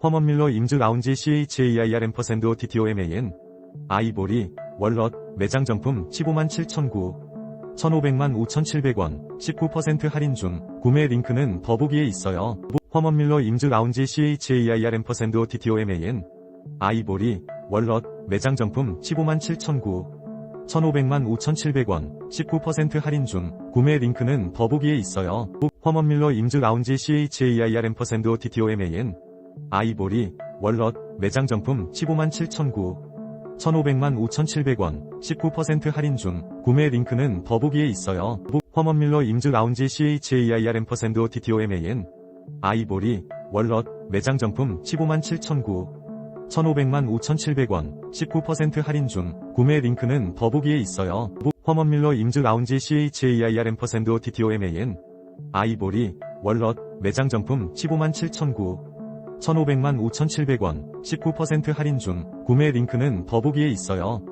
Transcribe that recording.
험먼밀러 임즈 라운지 TTOMAN 아이보리 월넛 매장 정품 15만 7,900 1,500만 5,700원 19% 할인 중 구매 링크는 더보기에 있어요. 험먼밀러 임즈 라운지 TTOMAN 아이보리 월넛 매장 정품 15만 7,900 1,500만 5,700원 19% 할인 중 구매 링크는 더보기에 있어요. 험먼밀러 임즈 라운지 CHAIRM 아이보리 월넛 매장 정품 15만 7,900 1,500만 5,700원 19% 할인 중 구매 링크는 더보기에 있어요. 험먼밀러 임즈 라운지 CHAIRM 퍼센도 TTOMAN 아이보리 월넛 매장 정품 15만 7,900 1,500만 5,700원 19% 할인 중 구매 링크는 더보기에 있어요. 험먼밀러 임즈 라운지 CHAIRM 퍼센도 TTOMAN 아이보리 월넛 매장 정품 15만 7,900 1,500만 5,700원 19% 할인 중 구매 링크는 더보기에 있어요.